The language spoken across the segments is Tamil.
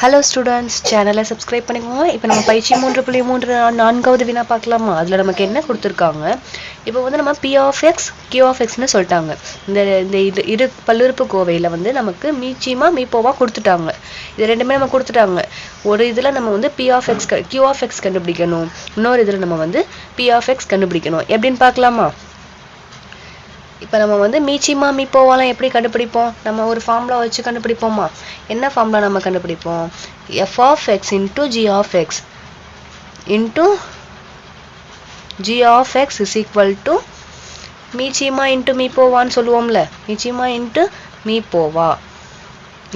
ஹலோ ஸ்டூடெண்ட்ஸ் சேனலை சப்ஸ்கிரைப் பண்ணிக்கோங்க இப்போ நம்ம பயிற்சி மூன்று புள்ளி மூன்று நான்காவது வினா பார்க்கலாமா? அதில் நமக்கு என்ன கொடுத்துருக்காங்க? இப்போ வந்து நம்ம P of X Q of எக்ஸ்னு சொல்லிட்டாங்க. இந்த இந்த இது இரு பல்லுறுப்பு கோவையில் வந்து நமக்கு மீச்சியமாக மீப்போவா கொடுத்துட்டாங்க. இது ரெண்டுமே நம்ம கொடுத்துட்டாங்க. ஒரு இதில் நம்ம வந்து P of X Q of X கண்டுபிடிக்கணும். இன்னொரு இதில் நம்ம வந்து பி ஆஃப் எக்ஸ் கண்டுபிடிக்கணும். எப்படின்னு பார்க்கலாமா? இப்போ நம்ம வந்து மீச்சிமா மீப்போவாலாம் எப்படி கண்டுபிடிப்போம்? நம்ம ஒரு ஃபார்முலா வச்சு கண்டுபிடிப்போமா? என்ன ஃபார்முலா நம்ம கண்டுபிடிப்போம்? F of X into G of X into G of X is equal to மீச்சிமா into மீப்போவான்னு சொல்லுவோம்ல. மீச்சிமா இன்ட்டு மீப்போவா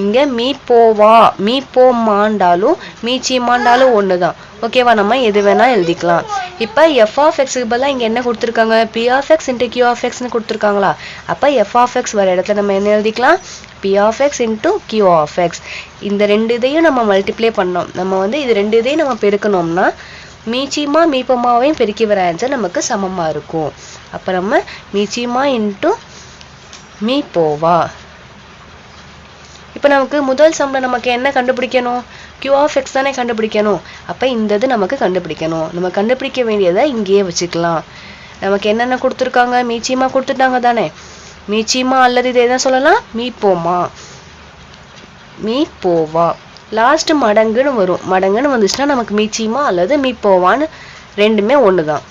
இங்க மீ போவா மீ போமாண்டாலும் மீச்சிமாண்டாலும் ஒன்று தான் ஓகேவா நம்ம எது வேணா எழுதிக்கலாம். இப்போ எஃப் ஆஃப் எக்ஸுக்கு பதிலாக இங்கே என்ன கொடுத்துருக்காங்க? P of X into Q of எக்ஸ்னு கொடுத்துருக்காங்களா? அப்போ எஃப் ஆஃப் எக்ஸ் வர இடத்துல நம்ம என்ன எழுதிக்கலாம்? P of X into Q of X இந்த ரெண்டு இதையும் நம்ம மல்டிப்ளை பண்ணோம். நம்ம வந்து இது ரெண்டு இதையும் நம்ம பெருக்கணும்னா மீச்சிமா மீப்பமாவையும் பெருக்கி வர ஆன்சர் நமக்கு சமமாக இருக்கும். அப்போ நம்ம மீச்சிமா இன்ட்டு மீ போவா இப்போ நமக்கு முதல் சம்ல நமக்கு என்ன கண்டுபிடிக்கணும்? கியூ ஆஃப் எக்ஸ் தானே கண்டுபிடிக்கணும். அப்போ இந்த இது நமக்கு கண்டுபிடிக்கணும். நம்ம கண்டுபிடிக்க வேண்டியதை இங்கேயே வச்சுக்கலாம். நமக்கு என்னென்ன கொடுத்துருக்காங்க? மீச்சியமா கொடுத்துட்டாங்க தானே. மீச்சியமா அல்லது இதை என்ன சொல்லலாம்? மீ போமா மீ போவா லாஸ்ட் மடங்குன்னு வரும். மடங்குன்னு வந்துச்சுன்னா நமக்கு மீச்சியமா அல்லது மீ போவான்னு ரெண்டுமே ஒன்று தான்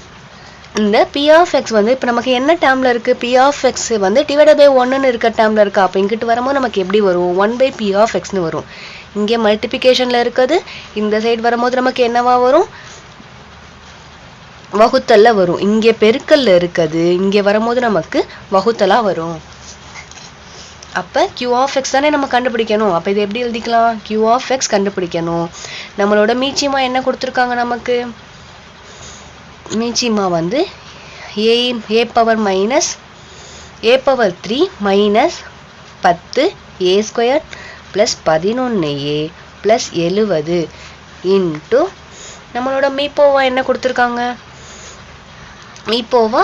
இந்த பி ஆஃப் எக்ஸ் வந்து இப்போ நமக்கு என்ன டேர்மில் இருக்குது பி ஆஃப் எக்ஸ் வந்து டிவைடட் பை ஒன்னு இருக்க டேர்மில் இருக்கா? அப்போ இங்கிட்டு வரும்போது நமக்கு எப்படி வரும்? ஒன் பை பி ஆஃப் எக்ஸ்னு வரும். இங்கே மல்டிபிகேஷனில் இருக்குது. இந்த சைடு வரும்போது நமக்கு என்னவா வரும்? வகுத்தல்ல வரும். இங்கே பெருக்கல்ல இருக்குது. இங்கே வரும்போது நமக்கு வகுத்தலாக வரும். அப்போ கியூ ஆஃப் எக்ஸ் தானே நம்ம கண்டுபிடிக்கணும். அப்போ இது எப்படி எழுதிக்கலாம்? கியூ ஆஃப் எக்ஸ் கண்டுபிடிக்கணும். நம்மளோட மீச்சியமாக என்ன கொடுத்துருக்காங்க நமக்கு? மீச்சிமா வந்து A A power minus A power three minus பத்து ஏ ஸ்கொயர் ப்ளஸ் பதினொன்று ஏ ப்ளஸ் எழுவது இன்ட்டு நம்மளோட மீப்போவா என்ன கொடுத்துருக்காங்க? மீப்போவா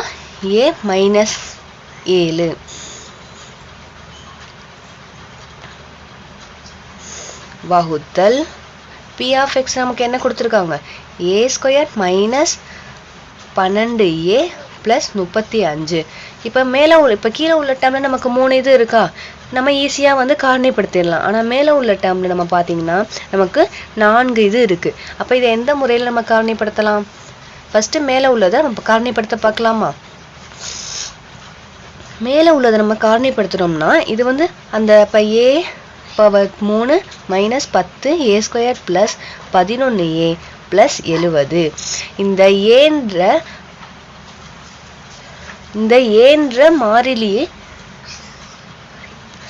ஏ மைனஸ் ஏழு. வகுத்தல் பி ஆஃப் எக்ஸ் நமக்கு என்ன கொடுத்துருக்காங்க? ஏ ஸ்கொயர் மைனஸ் பன்னெண்டு ஏ ப்ளஸ் முப்பத்தி அஞ்சு. இப்போ மேலே உள்ள இப்போ கீழே உள்ள டேர்மில் நமக்கு மூணு இது இருக்கா? நம்ம ஈஸியாக வந்து காரணிப்படுத்திடலாம். ஆனால் மேலே உள்ள டேர்மில் நம்ம பார்த்தீங்கன்னா நமக்கு நான்கு இது இருக்குது அப்போ இதை எந்த முறையில் நம்ம காரணிப்படுத்தலாம்? ஃபஸ்ட்டு மேலே உள்ளதை நம்ம காரணிப்படுத்த பார்க்கலாமா? மேலே உள்ளதை நம்ம காரணிப்படுத்துகிறோம்னா இது வந்து அந்த இப்போ ஏ பவர் மூணு மைனஸ் பத்து ஏ ஸ்கொயர் ப்ளஸ் பதினொன்று ஏ ப்ளஸ் எழுவது. இந்த ஏன்ற இந்த ஏன்ற மாறிலியே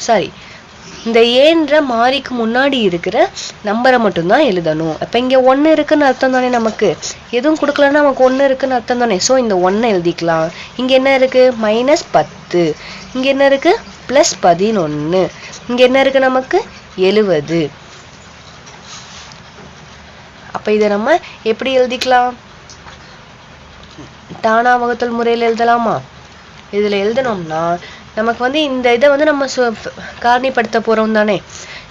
சாரி இந்த ஏன்ற மாறிக்கு முன்னாடி இருக்கிற நம்பரை மட்டும்தான் எழுதணும். அப்போ இங்கே ஒன்று இருக்குன்னு அர்த்தம் தானே நமக்கு? எதுவும் கொடுக்கலன்னா நமக்கு ஒன்று இருக்குன்னு அர்த்தம் தானே? ஸோ இந்த ஒன்றை எழுதிக்கலாம். இங்கே என்ன இருக்கு? மைனஸ் பத்து. இங்கே என்ன இருக்கு? ப்ளஸ் பதினொன்று இங்கே என்ன இருக்கு நமக்கு? எழுவது. அப்போ இதை நம்ம எப்படி எழுதிக்கலாம்? தானா வகுத்தல் முறையில் எழுதலாமா? இதில் எழுதணும்னா நமக்கு வந்து இந்த இதை வந்து நம்ம சு- காரணிப்படுத்த போகிறோம் தானே?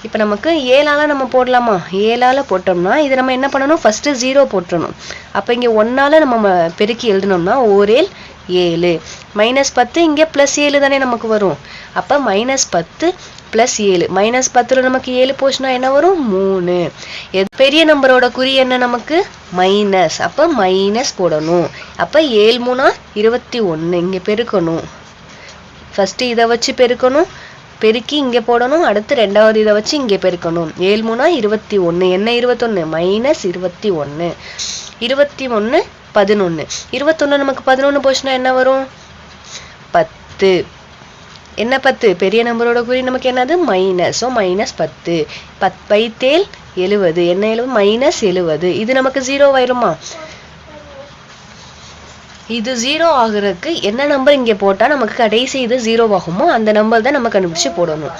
இப்போ நமக்கு ஏழால் நம்ம போடலாமா? ஏழால் போட்டோம்னா இதை நம்ம என்ன பண்ணணும்? ஃபஸ்ட்டு ஜீரோ போட்டுடணும் அப்போ இங்கே ஒன்றால் நம்ம பெருக்கி எழுதணும்னா ஓரேல் ஏழு. மைனஸ் பத்து இங்கே ப்ளஸ் ஏழு தானே நமக்கு வரும். அப்போ மைனஸ் பத்து ப்ளஸ் ஏழு. மைனஸ் பத்தில் நமக்கு ஏழு போச்சுன்னா என்ன வரும்? மூணு. எது- பெரிய நம்பரோட குறி என்ன நமக்கு? மைனஸ் அப்போ மைனஸ் போடணும். அப்போ ஏழு மூணா இருபத்தி ஒன்று இங்கே பெருக்கணும். ஃபஸ்ட்டு இதை வச்சு பெருக்கணும். பெருக்கி இங்கே போடணும். அடுத்து ரெண்டாவது இதை வச்சு இங்கே பெருக்கணும். ஏழு மூணா இருபத்தி ஒன்று என்ன இருபத்தொன்று மைனஸ் இருபத்தி ஒன்று இருபத்தி ஒன்று பதினொன்று இருபத்தொன்று நமக்கு பதினொன்று போச்சுன்னா என்ன வரும்? பத்து. என்ன பத்து? பெரிய நம்பரோட குறி நமக்கு என்னது? மைனஸ் ஸோ மைனஸ் பத்து. பத் பைத்தேல் எழுவது. என்ன எழுவது? மைனஸ் எழுவது. இது நமக்கு ஜீரோ ஆயிருமா? இது ஜீரோ ஆகுறதுக்கு என்ன நம்பர் இங்கே போட்டால் நமக்கு கடைசி இது ஜீரோ ஆகுமோ? அந்த நம்பர் தான் நம்ம கண்டுபிடிச்சு போடணும்.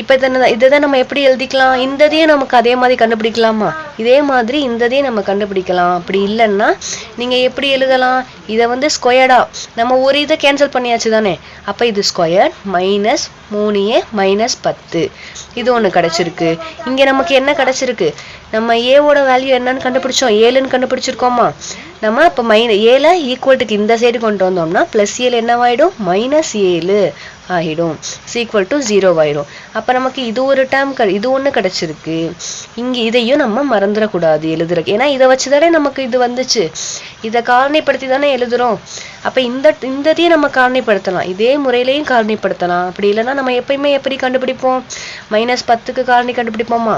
இப்போ இதை இதை நம்ம எப்படி எழுதிக்கலாம்? இந்ததையும் நமக்கு அதே மாதிரி கண்டுபிடிக்கலாமா? இதே மாதிரி இந்ததையும் நம்ம கண்டுபிடிக்கலாம். அப்படி இல்லைன்னா நீங்கள் எப்படி எழுதலாம்? இதை வந்து ஸ்கொயர்டா நம்ம ஒரு இதை கேன்சல் பண்ணியாச்சு தானே? அப்போ இது ஸ்கொயர் மைனஸ் மூணு ஏ மைனஸ் பத்து. இது ஒன்று கிடச்சிருக்கு. இங்கே நமக்கு என்ன கிடச்சிருக்கு? நம்ம ஏவோட வேல்யூ என்னன்னு கண்டுபிடிச்சோம். ஏழுன்னு கண்டுபிடிச்சிருக்கோமா? நம்ம இப்போ மைன ஏழை ஈக்குவல்ட்டுக்கு இந்த சைடு கொண்டு வந்தோம்னா ப்ளஸ் ஏழு என்னவாயிடும்? மைனஸ் ஏழு ஆகிடும் ஈக்குவல் டு ஜீரோ ஆயிடும் அப்போ நமக்கு இது ஒரு டேம் க இது ஒன்று கிடச்சிருக்கு. இங்கே இதையும் நம்ம மறந்துடக்கூடாது எழுதுறக்கு ஏன்னா இதை வச்சு தானே நமக்கு இது வந்துச்சு. இதை காரணிப்படுத்தி தானே எழுதுறோம். அப்போ இந்த இந்ததையும் நம்ம காரணிப்படுத்தலாம். இதே முறையிலையும் காரணிப்படுத்தலாம். அப்படி இல்லைன்னா நம்ம எப்பயுமே எப்படி கண்டுபிடிப்போம்? மைனஸ் பத்துக்கு காரணி கண்டுபிடிப்போமா?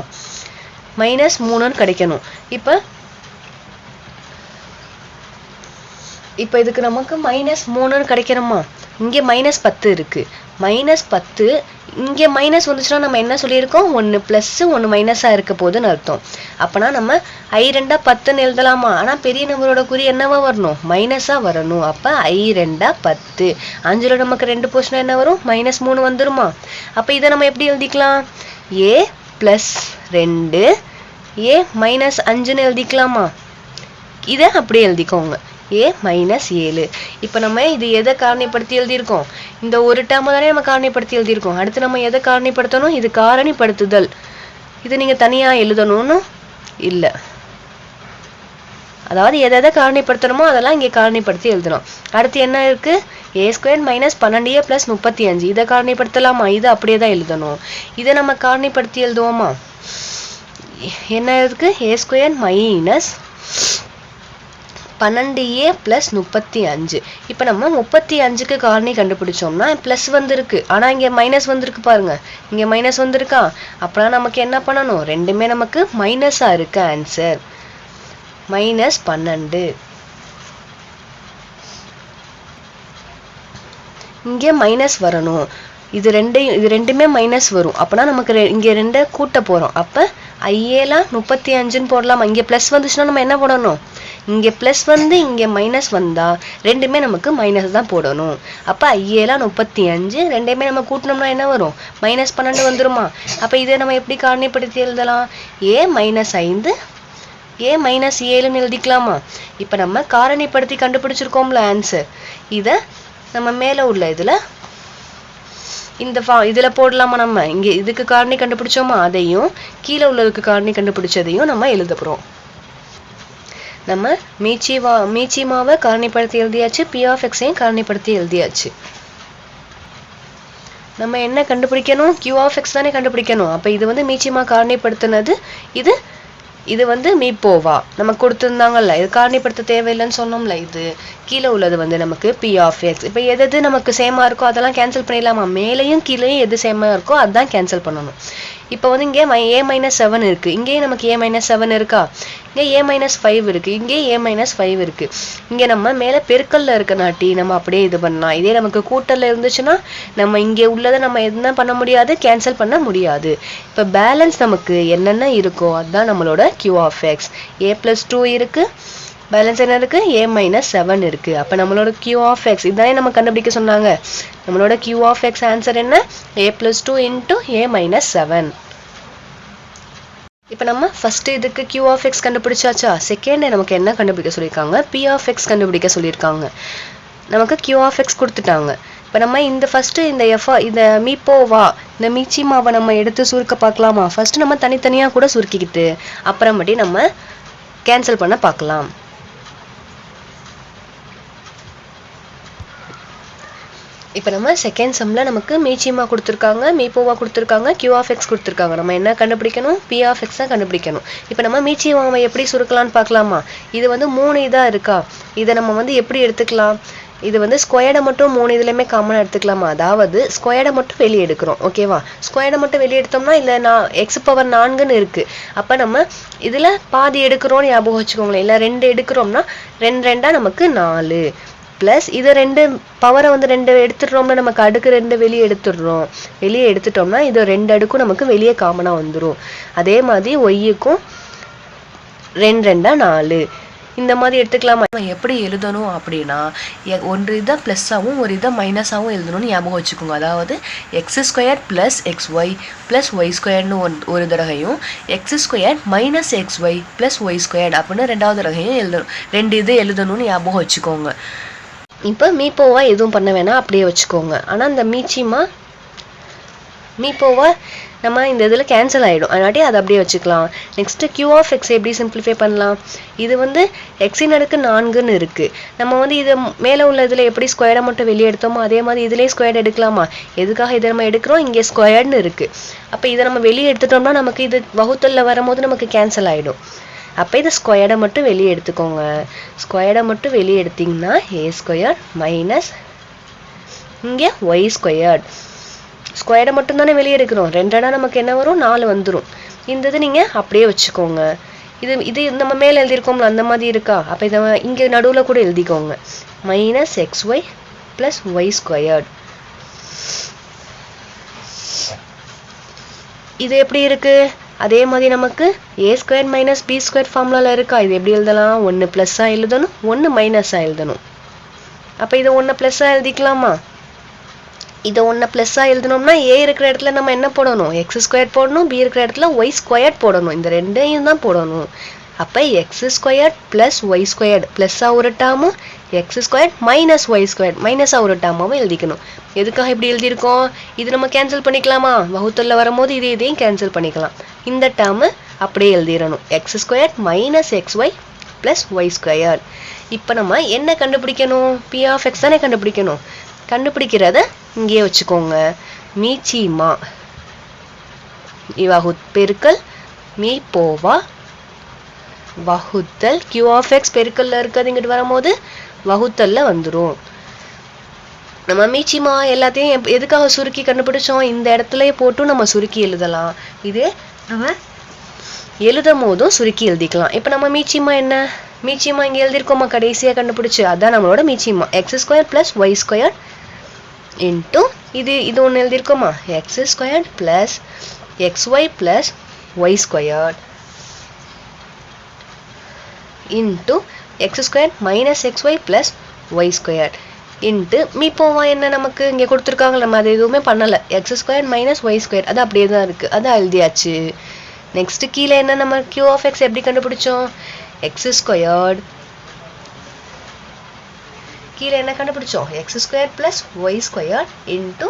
மைனஸ் மூணுன்னு கிடைக்கணும். இப்போ இப்போ இதுக்கு நமக்கு மைனஸ் மூணுன்னு கிடைக்கணுமா? இங்கே மைனஸ் பத்து இருக்கு. மைனஸ் பத்து இங்கே மைனஸ் வந்துச்சுன்னா நம்ம என்ன சொல்லியிருக்கோம்? ஒன்று ப்ளஸ்ஸு ஒன்று மைனஸாக இருக்க போகுதுன்னு அர்த்தம். அப்போனா நம்ம ஐ ரெண்டா பத்துன்னு எழுதலாமா? ஆனால் பெரிய நம்பரோட குறி என்னவா வரணும்? மைனஸாக வரணும். அப்போ ஐ ரெண்டா பத்து. அஞ்சில் நமக்கு ரெண்டு போர்ஷனாக என்ன வரும்? மைனஸ் மூணு வந்துருமா? அப்போ இதை நம்ம எப்படி எழுதிக்கலாம்? ஏ ப்ளஸ் ரெண்டு ஏ மைனஸ் அஞ்சுன்னு எழுதிக்கலாமா? இதை அப்படியே எழுதிக்கோங்க. ஏ மைனஸ் ஏழு. இப்போ நம்ம இது எதை காரணிப்படுத்தி எழுதியிருக்கோம்? இந்த ஒரு டேர்மை தானே நம்ம காரணிப்படுத்தி எழுதியிருக்கோம். அடுத்து நம்ம எதை காரணிப்படுத்தணும்? இது காரணிப்படுத்துதல். இது நீங்கள் தனியாக எழுதணும்னு இல்லை. அதாவது எதை எதை காரணிப்படுத்தணுமோ அதெல்லாம் இங்கே காரணிப்படுத்தி எழுதணும். அடுத்து என்ன இருக்கு? ஏ ஸ்கொயர் மைனஸ் பன்னெண்டு ஏ ப்ளஸ் முப்பத்தி அஞ்சு. இதை காரணிப்படுத்தலாமா? இதை அப்படியே தான் எழுதணும். இதை நம்ம காரணிப்படுத்தி எழுதுவோமா? என்ன இருக்குது ஏ ஸ்கொயர் மைனஸ் பன்னெண்டு ஏ ப்ளஸ் முப்பத்தி அஞ்சு. இப்போ நம்ம முப்பத்தி அஞ்சுக்கு காரணி கண்டுபிடிச்சோம்னா ப்ளஸ் வந்திருக்கு. ஆனால் இங்கே மைனஸ் வந்திருக்கு பாருங்க. இங்கே மைனஸ் வந்திருக்கா? அப்போனா நமக்கு என்ன பண்ணணும்? ரெண்டுமே நமக்கு மைனஸாக இருக்கு ஆன்சர் மைனஸ் பன்னெண்டு. இங்கே மைனஸ் வரணும். இது ரெண்டையும் இது ரெண்டுமே மைனஸ் வரும். அப்போனா நமக்கு ரெ இங்கே ரெண்டை கூட்ட போகிறோம் அப்போ ஐஏலாம் முப்பத்தி அஞ்சுன்னு போடலாம். இங்கே ப்ளஸ் வந்துச்சுன்னா நம்ம என்ன போடணும்? இங்கே ப்ளஸ் வந்து இங்கே மைனஸ் வந்தால் ரெண்டுமே நமக்கு மைனஸ் தான் போடணும். அப்போ ஐஏலாம் முப்பத்தி அஞ்சு ரெண்டையுமே நம்ம கூட்டினோம்னா என்ன வரும்? மைனஸ் பன்னெண்டு வந்துருமா? அப்போ இதை நம்ம எப்படி காரணிப்படுத்தி எழுதலாம்? ஏ மைனஸ் ஐந்து ஏ மைனஸ் ஏழுன்னு எழுதிக்கலாமா? இப்போ நம்ம காரணிப்படுத்தி கண்டுபிடிச்சிருக்கோம்ல ஆன்சர் இதை நம்ம மேலே உள்ள இதில் இந்த ஃபா இதில் போடலாமா நம்ம? இங்கே இதுக்கு காரணி கண்டுபிடிச்சோமா? அதையும் கீழே உள்ளதுக்கு காரணி கண்டுபிடிச்சதையும் நம்ம எழுத போகிறோம் நம்ம மீச்சி மாவை காரணிப்படுத்தி எழுதியாச்சு பி ஆஃப் எக்ஸையும் காரணிப்படுத்தி எழுதியாச்சு. நம்ம என்ன கண்டுபிடிக்கணும்? கியூ ஆஃப் எக்ஸ் தானே கண்டுபிடிக்கணும். அப்போ இது வந்து மீச்சிமா காரணிப்படுத்தினது இது இது வந்து மீப்போவா. நம்ம கொடுத்துருந்தாங்கல்ல இது காரணிப்படுத்த தேவையில்லைன்னு சொன்னோம்ல இது. கீழே உள்ளது வந்து நமக்கு பி ஆஃப் எக்ஸ் இப்போ எது எது நமக்கு சேமா இருக்கோ அதெல்லாம் கேன்சல் பண்ணிடலாமா? மேலேயும் கீழேயும் எது சேமாக இருக்கோ அதான் கேன்சல் பண்ணணும். இப்போ வந்து இங்கே மை ஏ மைனஸ் செவன் இருக்குது இங்கேயும் நமக்கு ஏ மைனஸ் செவன் இருக்கா? இங்கே ஏ மைனஸ் ஃபைவ் இருக்குது இங்கே ஏ மைனஸ் ஃபைவ் இருக்குது இங்கே நம்ம மேலே பெருக்கல்ல இருக்க நாட்டி நம்ம அப்படியே இது பண்ணலாம். இதே நமக்கு கூட்டல்ல இருந்துச்சுன்னா நம்ம இங்கே உள்ளதை நம்ம என்ன பண்ண முடியாது கேன்சல் பண்ண முடியாது. இப்போ பேலன்ஸ் நமக்கு என்னென்ன இருக்கோ அதுதான் நம்மளோட Q of X A plus two இருக்குது பேலன்ஸ் என்ன இருக்குது ஏ மைனஸ் செவன் இருக்குது அப்போ நம்மளோட கியூ ஆஃப் எக்ஸ் இதானே நம்ம கண்டுபிடிக்க சொன்னாங்க. நம்மளோட கியூ ஆஃப் எக்ஸ் ஆன்சர் என்ன? A plus two into A minus seven இப்போ நம்ம ஃபஸ்ட்டு இதுக்கு கியூ ஆஃப் எக்ஸ் கண்டுபிடிச்சாச்சா? செகண்ட் நமக்கு என்ன கண்டுபிடிக்க சொல்லியிருக்காங்க? பி ஆஃப் எக்ஸ் கண்டுபிடிக்க சொல்லியிருக்காங்க. நமக்கு கியூ ஆஃப் எக்ஸ் கொடுத்துட்டாங்க. இப்போ நம்ம இந்த ஃபஸ்ட்டு இந்த எஃபா இந்த மீப்போவா இந்த மீச்சி மாவை நம்ம எடுத்து சுருக்க பார்க்கலாமா? ஃபஸ்ட்டு நம்ம தனித்தனியாக கூட சுருக்கிக்கிட்டு அப்புறமேட்டி நம்ம கேன்சல் பண்ண பார்க்கலாம். இப்போ நம்ம செகண்ட் சம்மில் நமக்கு மீச்சியமாக கொடுத்துருக்காங்க மீப்போவாக கொடுத்துருக்காங்க கியூ ஆஃப் எக்ஸ் கொடுத்துருக்காங்க. நம்ம என்ன கண்டுபிடிக்கணும்? பி ஆஃப் எக்ஸ் தான் கண்டுபிடிக்கணும். இப்போ நம்ம மீச்சியமாவை எப்படி சுருக்கலாம்னு பார்க்கலாமா? இது வந்து மூணு இதாக இருக்கா? இதை நம்ம வந்து எப்படி எடுத்துக்கலாம்? இது வந்து ஸ்கொயர்டை மட்டும் மூணு இதுலையுமே காமனாக எடுத்துக்கலாமா? அதாவது ஸ்கொயர்டை மட்டும் வெளியே எடுக்கிறோம் ஓகேவா ஸ்கொயர்டை மட்டும் வெளியே எடுத்தோம்னா இல்லை நான் எக்ஸ் பவர் நான்குன்னு இருக்குது அப்போ நம்ம இதில் பாதி எடுக்கிறோம்னு ஞாபகம் வச்சுக்கோங்களேன். இல்லை ரெண்டு எடுக்கிறோம்னா ரெண்டு ரெண்டாக நமக்கு நாலு. ப்ளஸ் இதை ரெண்டு பவரை வந்து ரெண்டு எடுத்துடுறோம்னா நமக்கு அடுக்கு ரெண்டு வெளியே எடுத்துடுறோம். வெளியே எடுத்துட்டோம்னா இது ரெண்டு அடுக்கும் நமக்கு வெளியே காமனாக வந்துடும் அதே மாதிரி ஒய்யுக்கும் ரெண்டு ரெண்டா நாலு. இந்த மாதிரி எடுத்துக்கலாமா. நம்ம எப்படி எழுதணும் அப்படின்னா எ- இதை ப்ளஸ்ஸாகவும் ஒரு இதை மைனஸாகவும் எழுதணும்னு ஞாபகம் வச்சுக்கோங்க. அதாவது X square plus X Y plus Y ஸ்கொயர்னு ஒன் ஒரு தடவையும் X square minus X Y plus Y square அப்படின்னு ரெண்டாவது தடவையும் எழுதணும். ரெண்டு இது எழுதணும்னு ஞாபகம் வச்சுக்கோங்க. இப்போ மீப்போவா எதுவும் பண்ண வேணாம் அப்படியே வச்சுக்கோங்க. ஆனால் இந்த மீச்சிமா மீப்போவா நம்ம இந்த இதில் கேன்சல் ஆகிடும் அதனாட்டி அதை அப்படியே வச்சுக்கலாம். நெக்ஸ்ட்டு கியூ ஆஃப் எக்ஸ் எப்படி சிம்பிளிஃபை பண்ணலாம்? இது வந்து எக்ஸின் அடுக்கு நான்குன்னு இருக்குது நம்ம வந்து இது மேலே உள்ள இதில் எப்படி ஸ்கொயரை மட்டும் வெளியே எடுத்தோமோ அதே மாதிரி இதுலேயே ஸ்கொயர் எடுக்கலாமா? எதுக்காக இதை நம்ம எடுக்கிறோம்? இங்கே ஸ்கொயர்னு இருக்குது அப்போ இதை நம்ம வெளியே எடுத்துட்டோம்னா நமக்கு இது வகுத்தலில் வரும்போது நமக்கு கேன்சல் ஆகிடும் அப்போ இந்த ஸ்கொயர்டை மட்டும் வெளியே எடுத்துக்கோங்க. ஸ்கொயர்டை மட்டும் வெளியே எடுத்தீங்கன்னா ஏ ஸ்கொயர் மைனஸ் இங்கே ஒய் ஸ்கொயர்ட் ஸ்கொயர்டை மட்டும் தானே வெளியே எடுக்கிறோம் ரெண்டடா நமக்கு என்ன வரும்? நாலு வந்துடும் இந்த இது நீங்கள் அப்படியே வச்சுக்கோங்க. இது இது நம்ம மேலே எழுதியிருக்கோம்ல அந்த மாதிரி இருக்கா? அப்போ இதை இங்கே நடுவில் கூட எழுதிக்கோங்க. Minus X Y plus Y squared இது எப்படி இருக்குது அதே மாதிரி நமக்கு A square minus B square ஃபார்முலாவில் இருக்கா? இது எப்படி எழுதலாம்? ஒன்று ப்ளஸ்ஸாக எழுதணும் ஒன்று மைனஸாக எழுதணும். அப்போ இதை ஒன்று ப்ளஸ்ஸாக எழுதிக்கலாமா? இதை ஒன்று ப்ளஸ்ஸாக எழுதணும்னா ஏ இருக்கிற இடத்துல நம்ம என்ன போடணும்? எக்ஸ் ஸ்கொயர் போடணும் பி இருக்கிற இடத்துல ஒய் ஸ்கொயர் போடணும். இந்த ரெண்டையும் தான் போடணும். அப்போ X square plus Y square ப்ளஸ்ஸாக ஒரு X square minus Y square மைனஸாக ஒரு டேர்மாகவும் எழுதிக்கணும். எதுக்காக இப்படி எழுதியிருக்கோம்? இது நம்ம கேன்சல் பண்ணிக்கலாமா? வகுத்தலில் வரும்போது இதே இதையும் கேன்சல் பண்ணிக்கலாம். இந்த டேர்மு அப்படியே எழுதிடணும். X square minus X Y plus Y square இப்போ நம்ம என்ன கண்டுபிடிக்கணும்? பி ஆஃப் எக்ஸ் தானே கண்டுபிடிக்கணும். கண்டுபிடிக்கிறத இங்கேயே வச்சுக்கோங்க. மீச்சிமா. வகுத் பெருக்கல் மீ போவா. வகுத்தல் கியூ ஆஃப் எக்ஸ் பெருக்கல்ல இருக்கிறது இங்கிட்டு வரும்போது. வகுத்தல்ல வந்துடும் நம்ம மீச்சிமா எல்லாத்தையும் எப்- எதுக்காக சுருக்கி கண்டுபிடிச்சோம்? இந்த இடத்துல போட்டும் நம்ம சுருக்கி எழுதலாம். இதே நம்ம எழுதும் போதும் சுருக்கி எழுதிக்கலாம். இப்போ நம்ம மீச்சிமா என்ன? மீச்சிமா இங்கே எழுதியிருக்கோமா? கடைசியாக கண்டுபிடிச்சு. அதான் நம்மளோட மீச்சிமா. X square plus Y square into இது இது ஒன்று எழுதியிருக்கோமா? X square plus X Y plus Y square into X square minus X Y plus Y square into மீப்போவா என்ன நமக்கு இங்கே கொடுத்துருக்காங்க? நம்ம அது எதுவுமே பண்ணலை. X square minus Y square அது அப்படியே தான் இருக்குது அது எழுதியாச்சு. நெக்ஸ்ட் கீழே என்ன நம்ம கியூ ஆஃப் எக்ஸ் எப்படி கண்டுபிடிச்சோம்? எக்ஸ் ஸ்கொயர்ட் கீழே என்ன கண்டுபிடிச்சோம்? X square plus Y square into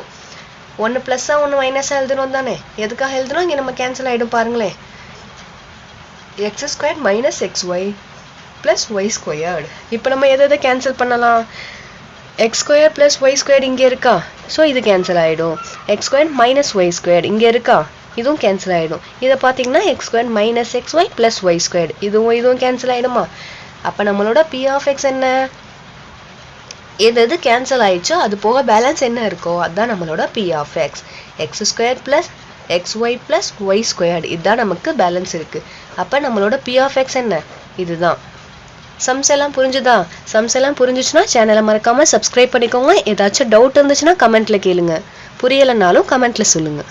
ஒன்று ப்ளஸ்ஸாக ஒன்று மைனஸாக எழுதணும் தானே? எதுக்காக எழுதுனோம் இங்கே நம்ம கேன்சல் ஆகிடும் பாருங்களேன். X square minus X Y plus Y squared இப்போ நம்ம எதை எதை கேன்சல் பண்ணலாம்? X square plus Y square இங்கே இருக்கா? ஸோ இது கேன்சல் ஆகிடும் X square minus Y square இங்கே இருக்கா? இதுவும் கேன்சல் ஆகிடும் இதை பார்த்தீங்கன்னா X square minus X Y plus Y square இதுவும் இதுவும் கேன்சல் ஆகிடுமா அப்போ நம்மளோட பி ஆஃப் எக்ஸ் என்ன? எது எது கேன்சல் ஆயிடுச்சோ அது போக பேலன்ஸ் என்ன இருக்கோ அதுதான் நம்மளோட P of X X square plus X Y plus Y squared இதுதான் நமக்கு பேலன்ஸ் இருக்குது அப்போ நம்மளோட பி ஆஃப் எக்ஸ் என்ன? இதுதான். சம்ஸ் எல்லாம் புரிஞ்சுதா? சம்ஸ் எல்லாம் புரிஞ்சுச்சுன்னா சேனலை மறக்காமல் சப்ஸ்கிரைப் பண்ணிக்கோங்க. ஏதாச்சும் டவுட் இருந்துச்சுன்னா கமெண்ட்டில் கேளுங்க. புரியலைனாலும் கமெண்ட்டில் சொல்லுங்கள்